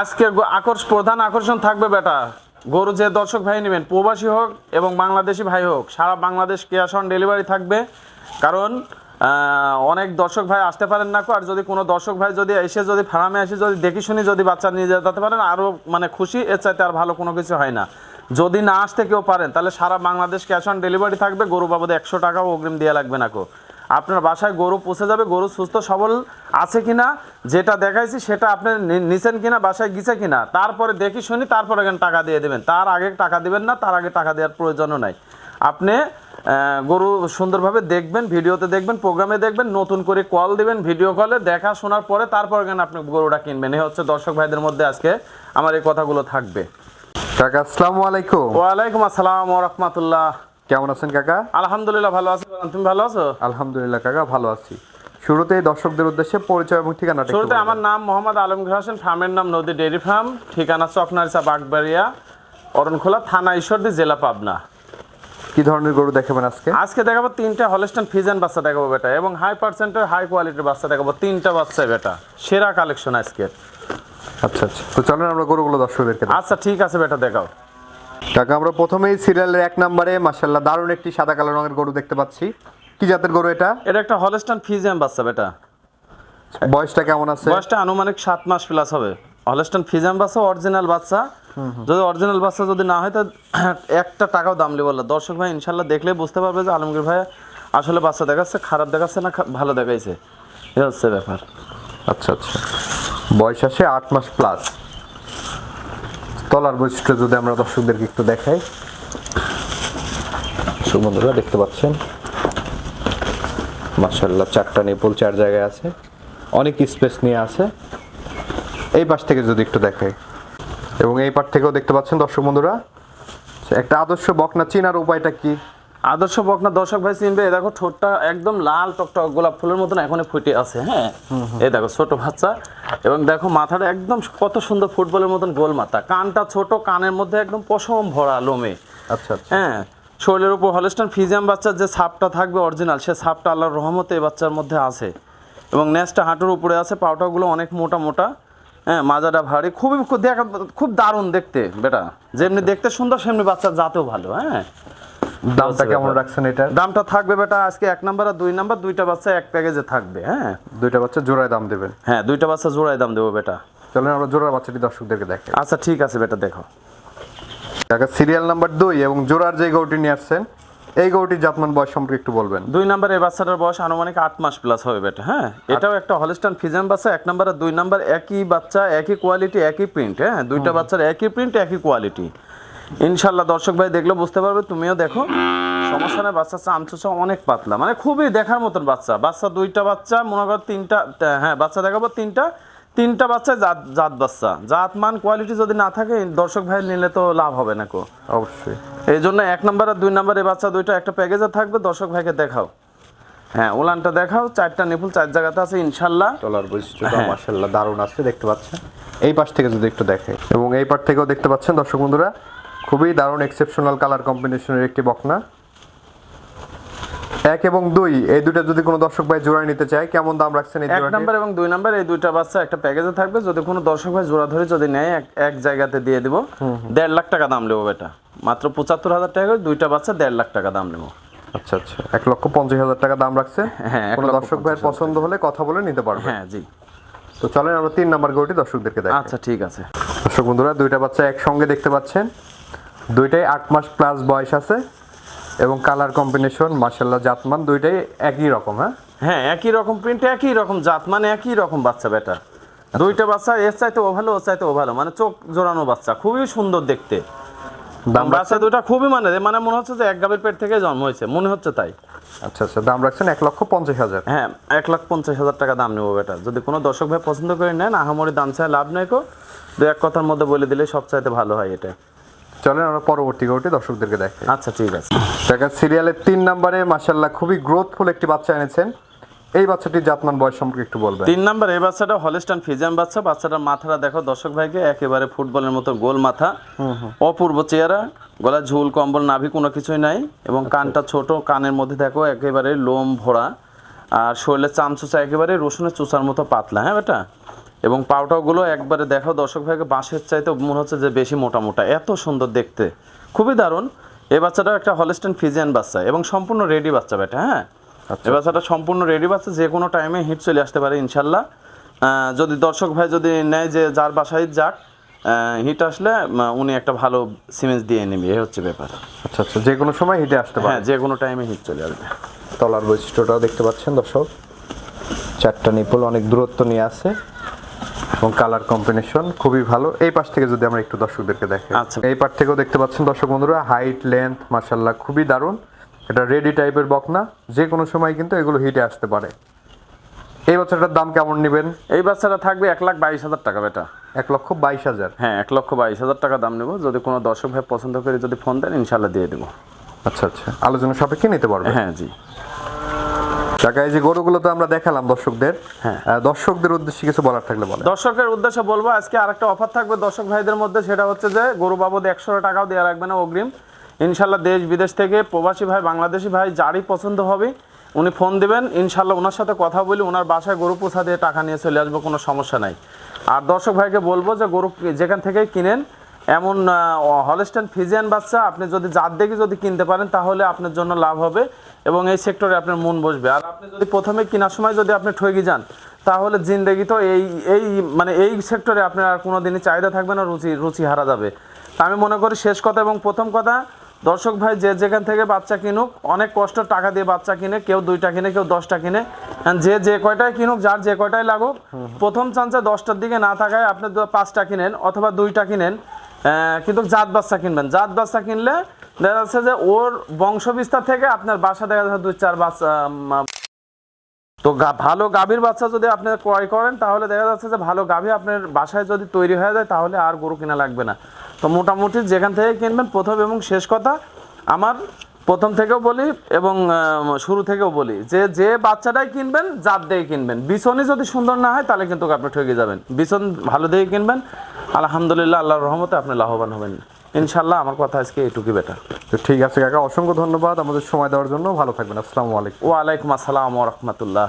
আজকে আকর্ষ প্রধান আকর্ষণ থাকবে বেটা। গরু যে দর্শক ভাই নেবেন প্রবাসী হোক এবং বাংলাদেশি ভাই হোক সারা বাংলাদেশ ক্যাশ অন ডেলিভারি থাকবে। কারণ অনেক দর্শক ভাই আসতে পারেন না কো, আর যদি কোনো দর্শক ভাই যদি এসে যদি ফার্মে এসে যদি দেখি শুনি যদি বাচ্চা নিয়ে যেতে পারেন আরও মানে খুশি এর চাইতে আর ভালো কোনো কিছু হয় না। যদি না আসতে কেউ পারেন তাহলে সারা বাংলাদেশ ক্যাশ অন ডেলিভারি থাকবে গরু বাবদে একশো টাকাও অগ্রিম দেওয়া লাগবে না কো। আপনার বাসায় গরু পৌঁছে যাবে গরু সুস্থ সবল আছে কিনা যেটা দেখাইছি সেটা আপনি নিছেন কিনা বাসায় গিয়েছে কিনা তারপরে দেখি শুনি তারপরে এখানে টাকা দিয়ে দেবেন। তার আগে টাকা দিবেন না তার আগে টাকা দেওয়ার প্রয়োজনও নাই। আপনি গরু সুন্দরভাবে দেখবেন ভিডিওতে দেখবেন প্রোগ্রামে দেখবেন নতুন করে কল দিবেন ভিডিও কলে দেখা শোনার পরে তারপর এখানে আপনি গরুটা কিনবেন। এই হচ্ছে দর্শক ভাইদের মধ্যে আজকে আমার এই কথাগুলো থাকবে। কাকা আসসালামু আলাইকুম। ওয়ালাইকুম আসসালাম রহমতুল্লাহ। কেমন আছেন কাকা? আলহামদুলিল্লাহ ভালো আছি। তুমি ভালো আছো? আলহামদুলিল্লাহ কাকা ভালো আছি। শুরুতেই দর্শকদের উদ্দেশ্যে পরিচয় এবং একটু শুরুতে আমার নাম মোহাম্মদ আলমগীর হোসেন ফার্মের নাম নদী ডেয়ারি ফার্ম ঠিকানা চকনারিসা বাগবাড়িয়া অরণখোলা থানা ঈশ্বরদী জেলা পাবনা। কি ধরনের গরু দেখাবেন আজকে? আজকে দেখাবো তিনটা হলস্টান ফিজেন বাচ্চা দেখাবো বেটা এবং হাই পার্সেন্টের হাই কোয়ালিটির বাচ্চা দেখাবো তিনটা বাচ্চা বেটা সেরা কালেকশন আজকে আচ্ছা আচ্ছা। তো চলেন আমরা গরুগুলো দর্শকদেরকে আচ্ছা ঠিক আছে বেটা দেখাও। কাকা আমরা প্রথমেই সিরিয়ালের এক নম্বরে মাশাল্লাহ দারুণ একটি সাদা কালো রঙের গরু দেখতে পাচ্ছি। কি জাতের গরু এটা? এটা একটা হলস্টান ফিজেন বাচ্চা বেটা। বয়সটা কেমন আছে? বয়সটা আনুমানিক সাত মাস প্লাস হবে। হলস্টান ফিজাম বাচ্চা অরিজিনাল বাচ্চা। যদি অরিজিনাল বাচ্চা যদি না হয় তো একটা টাকাও দাম নেই বলল। দর্শক ভাই ইনশাল্লাহ দেখলে বুঝতে পারবে যে আলমগীর ভাই আসলে বাচ্চা দেখাচ্ছে খারাপ দেখাচ্ছে না ভালো দেখাইছে। এ হচ্ছে ব্যাপার। আচ্ছা আচ্ছা। বয়স আসে আট মাস প্লাস তলার বৈশিষ্ট্য যদি আমরা দর্শকদেরকে একটু দেখাই। সুবন্ধুরা দেখতে পাচ্ছেন? মার্শাল্লাহ চারটা নেপুল, চার জায়গায় আছে। অনেক স্পেস নিয়ে আছে। এই পাশ থেকে যদি একটু দেখাই। এবং এই পাশ থেকেও দেখতে পাচ্ছেন দর্শক বন্ধুরা, একটা আদর্শ বকনা চিনার উপায়টা কি? আদর্শ বকনা দর্শক ভাই চিনবে এ দেখো ঠোঁটটা একদম লাল টকটক গোলাপ ফুলের মতন এখনই ফুটে আছে হ্যাঁ? এই দেখো ছোট বাচ্চা এবং দেখো মাথাটা একদম কত সুন্দর ফুটবলের মতন গোল মাথা কানটা ছোট কানের মধ্যে একদম পশম ভরা লোমে। আচ্ছা আচ্ছা। হ্যাঁ শরীরের উপর হলস্টান ফিজিয়াম বাচ্চার যে ছাপটা থাকবে অরিজিনাল সে ছাপটা আল্লাহর রহমতে এই বাচ্চার মধ্যে আছে। এবং নেসটা হাঁটুর উপরে আছে পাউটাগুলো অনেক মোটা মোটা হ্যাঁ মাজাটা ভারী। খুবই খুব দেখা খুব দারুণ দেখতে বেটা। যেমনি দেখতে সুন্দর সেমনি বাচ্চার জাতেও ভালো হ্যাঁ? দামটা কেমন রাখছেন এটার? দামটা থাকবে বেটা আজকে এক নাম্বার আর দুই নাম্বার দুইটা বাচ্চা এক প্যাকেজে থাকবে হ্যাঁ? দুইটা বাচ্চা জোড়ায় দাম দেবেন। হ্যাঁ দুইটা বাচ্চা জোড়ায় দাম দেবো বেটা। চলেন আমরা জোড়ার বাচ্চাটি দর্শকদেরকে দেখাই। আচ্ছা ঠিক আছে বেটা দেখো। কাকা সিরিয়াল নাম্বার দুই এবং জোড়ার যে গরুটি নিয়ে আসছেন এই গরুটির জাতমান বয়স সম্পর্কে একটু বলবেন। দুই নাম্বার এই বাচ্চাটার বয়স আনুমানিক আট মাস প্লাস হবে বেটা হ্যাঁ? এটাও একটা হলিস্টান ফিজাম বাচ্চা এক নাম্বার আর দুই নাম্বার একই বাচ্চা একই কোয়ালিটি একই প্রিন্ট হ্যাঁ? দুইটা বাচ্চার একই প্রিন্ট একই কোয়ালিটি ইনশাল্লাহ দর্শক ভাই দেখলে বুঝতে পারবে তুমিও দেখো। সমস্যা নেই বাচ্চা চামচুচা অনেক পাতলা। মানে খুবই দেখার মতন বাচ্চা। বাচ্চা দুইটা বাচ্চা মনে কর তিনটা হ্যাঁ বাচ্চা দেখাবো তিনটা। তিনটা বাচ্চা জাত জাত বাচ্চা। জাত মান কোয়ালিটি যদি না থাকে দর্শক ভাই নিলে তো লাভ হবে না কো। অবশ্যই। এই জন্য এক নাম্বার আর দুই নাম্বার এই বাচ্চা দুইটা একটা প্যাকেজে থাকবে দর্শক ভাইকে দেখাও। হ্যাঁ ওলানটা দেখাও চারটা নিপুল চার জায়গাতে আছে ইনশাল্লাহ। তলার বৈশিষ্ট্যটা হ্যাঁ। মার্শাল্লাহ দারুণ আছে দেখতে পাচ্ছেন। এই পাশ থেকে যদি একটু দেখে এবং এই পাশ থেকেও দেখতে পাচ্ছেন দর্শক বন্ধুরা খুবই দারুণ এক্সেপশনাল কালার কম্বিনেশনের একটি বকনা। এক এবং দুই এই দুটো যদি কোনো দর্শক ভাই জোড়ায় নিতে চায় কেমন দাম রাখছেন এই এক নাম্বার এবং দুই নাম্বার এই দুইটা বাচ্চা একটা প্যাকেজে থাকবে। যদি কোনো দর্শক ভাই জোড়া ধরে যদি নেয় এক- এক জায়গাতে দিয়ে দিব। দেড় লাখ টাকা দাম নেব বেটা। মাত্র পঁচাত্তর হাজার টাকা দুইটা বাচ্চা দেড় লাখ টাকা দাম নেব। আচ্ছা আচ্ছা। এক লক্ষ পঞ্চাশ হাজার টাকা দাম রাখছে। হ্যাঁ, কোনো দর্শক ভাইয়ের পছন্দ হলে কথা বলে নিতে পারবে। হ্যাঁ জি। তো চলেন আমরা তিন নাম্বার গরুটি দর্শকদেরকে দেখাই। আচ্ছা ঠিক আছে। দর্শক বন্ধুরা দুইটা বাচ্চা একসঙ্গে দেখতে পাচ্ছেন। দুইটাই আট মাস প্লাস বয়স আছে এবং কালার কম্বিনেশন মার্শাল্লাহ জাতমান দুইটাই একই রকম হ্যাঁ? হ্যাঁ একই রকম প্রিন্ট একই রকম জাত মানে একই রকম বাচ্চা বেটা। দুইটা বাচ্চা এর চাইতে ও ভালো ও চাইতে ও ভালো মানে চোখ জোড়ানো বাচ্চা খুবই সুন্দর দেখতে। দাম বাচ্চা দুটা খুবই মানে মানে মনে হচ্ছে যে এক গাভীর পেট থেকে জন্ম হয়েছে মনে হচ্ছে তাই। আচ্ছা আচ্ছা দাম রাখছেন এক লক্ষ পঞ্চাশ হাজার। হ্যাঁ এক লাখ পঞ্চাশ হাজার টাকা দাম নেব বেটা। যদি কোনো দর্শক ভাই পছন্দ করে নেন আহামরি দাম চাই লাভ নেই কো। দু এক কথার মধ্যে বলে দিলে সব চাইতে ভালো হয় এটা। চলেন আমরা পরবর্তী গরুটি দর্শকদেরকে দেখাই। আচ্ছা ঠিক আছে। দেখেন সিরিয়ালের তিন নম্বরে মার্শাল্লাহ খুবই গ্রোথফুল একটি বাচ্চা এনেছেন। এই বাচ্চাটির জাতমান বয়স সম্পর্কে একটু বলবেন। তিন নাম্বার এই বাচ্চাটা হলিস্টান ফিজাম বাচ্চা। বাচ্চাটার মাথাটা দেখো দর্শক ভাইকে একেবারে ফুটবলের মতো গোল মাথা। অপূর্ব চেহারা গলা ঝুল কম্বল নাভি কোনো কিছুই নাই এবং কানটা ছোট কানের মধ্যে দেখো একেবারে লোম ভরা। আর শরীরের চামচুচা একেবারে রসুনের চুচার মতো পাতলা হ্যাঁ বেটা? এবং পাউটাগুলো একবারে দেখো দর্শক ভাইকে বাঁশের চাইতে মনে হচ্ছে যে বেশি মোটা মোটা এত সুন্দর দেখতে। খুবই দারুণ। এই বাচ্চাটা একটা হলিস্টেন ফিজিয়ান বাচ্চা এবং সম্পূর্ণ রেডি বাচ্চা বেটা হ্যাঁ? এই বাচ্চাটা সম্পূর্ণ রেডি বাচ্চা যে কোনো টাইমে হিট চলে আসতে পারে ইনশাল্লাহ। যদি দর্শক ভাই যদি নেয় যে যার বাসায় যাক হিট আসলে উনি একটা ভালো সিমেন্স দিয়ে নেবে এই হচ্ছে ব্যাপার। আচ্ছা আচ্ছা যে কোনো সময় হিটে আসতে পারে। হ্যাঁ যে কোনো টাইমে হিট চলে আসবে। তলার বৈশিষ্ট্যটাও দেখতে পাচ্ছেন দর্শক। চারটা নিপল অনেক দূরত্ব নিয়ে আছে। এবং কালার কম্বিনেশন খুবই ভালো। এই পাশ থেকে যদি আমরা একটু দর্শকদেরকে দেখি। আচ্ছা। এই পাশ থেকেও দেখতে পাচ্ছেন দর্শক বন্ধুরা হাইট লেন্থ মার্শাল্লাহ খুবই দারুণ। এটা রেডি টাইপের বকনা যে কোনো সময় কিন্তু এগুলো হিটে আসতে পারে। এই বাচ্চাটার দাম কেমন নেবেন? এই বাচ্চাটা থাকবে এক লাখ বাইশ হাজার টাকা বেটা। এক লক্ষ বাইশ হাজার। হ্যাঁ এক লক্ষ বাইশ হাজার টাকা দাম নেব। যদি কোনো দর্শক ভাই পছন্দ করে যদি ফোন দেন ইনশাল্লাহ দিয়ে দেবো। আচ্ছা আচ্ছা। আলোচনা সাপেক্ষে নিতে পারবে। হ্যাঁ জি। টাকা এই যে গরুগুলো তো আমরা দেখালাম দর্শকদের। হ্যাঁ। দর্শকদের উদ্দেশ্যে কিছু বলার থাকলে বলেন। দর্শকের উদ্দেশ্যে বলব আজকে আরেকটা অফার থাকবে দর্শক ভাইদের মধ্যে সেটা হচ্ছে যে গরু বাবদ একশো টাকাও দেওয়া লাগবে না অগ্রিম। ইনশাল্লাহ দেশ বিদেশ থেকে প্রবাসী ভাই বাংলাদেশি ভাই যারই পছন্দ হবে উনি ফোন দিবেন। ইনশাল্লাহ ওনার সাথে কথা বলি ওনার বাসায় গরু পোষা দিয়ে টাকা নিয়ে চলে আসব কোনো সমস্যা নাই। আর দর্শক ভাইকে বলব যে গরু যেখান থেকেই কিনেন এমন হলস্টেন ফিজিয়ান বাচ্চা আপনি যদি জাত দেখে যদি কিনতে পারেন তাহলে আপনার জন্য লাভ হবে এবং এই সেক্টরে আপনার মন বসবে। আর আপনি যদি প্রথমে কেনার সময় যদি আপনি ঠকে যান তাহলে জিন্দেগি তো এই এই মানে এই সেক্টরে আপনার আর কোনো দিনই চাহিদা থাকবে না রুচি রুচি হারা যাবে। আমি মনে করি শেষ কথা এবং প্রথম কথা দর্শক ভাই যে যেখান থেকে বাচ্চা কিনুক অনেক কষ্ট টাকা দিয়ে বাচ্চা কিনে কেউ দুইটা কিনে কেউ দশটা কিনে। যে যে কয়টাই কিনুক যার যে কয়টাই লাগুক প্রথম চান্সে দশটার দিকে না থাকায় আপনি পাঁচটা কিনেন অথবা দুইটা কিনেন। কিন্তু জাত বাচ্চা কিনবেন। জাত বাচ্চা কিনলে দেখা যাচ্ছে যে ওর বংশ বিস্তার থেকে আপনার বাসা দেখা যাচ্ছে দুই, চার বাচ্চা তো ভালো গাভীর বাচ্চা যদি আপনি ক্রয় করেন, তাহলে দেখা যাচ্ছে যে ভালো গাভী আপনার বাসায় যদি তৈরি হয়ে যায়, তাহলে আর গরু কিনা লাগবে না। তো মোটামুটি যেখান থেকে কিনবেন, প্রথম এবং শেষ কথা আমার প্রথম থেকেও বলি এবং শুরু থেকেও বলি যে যে বাচ্চাটাই কিনবেন, জাত দিয়ে কিনবেন। বিছনই যদি সুন্দর না হয়, তাহলে কিন্তু আপনি ঠকে যাবেন। বিছন ভালো দিয়ে কিনবেন। আলহামদুলিল্লাহ আল্লাহর রহমতে আপনি লাভবান হবেন। ইনশাল্লাহ আমার কথা আজকে এটুকুই বেটার তো ঠিক আছে কাকা অসংখ্য ধন্যবাদ আমাদের সময় দেওয়ার জন্য। ভালো থাকবেন। আসসালামু আলাইকুম। ওয়ালাইকুম আসসালাম রহমতুল্লাহ।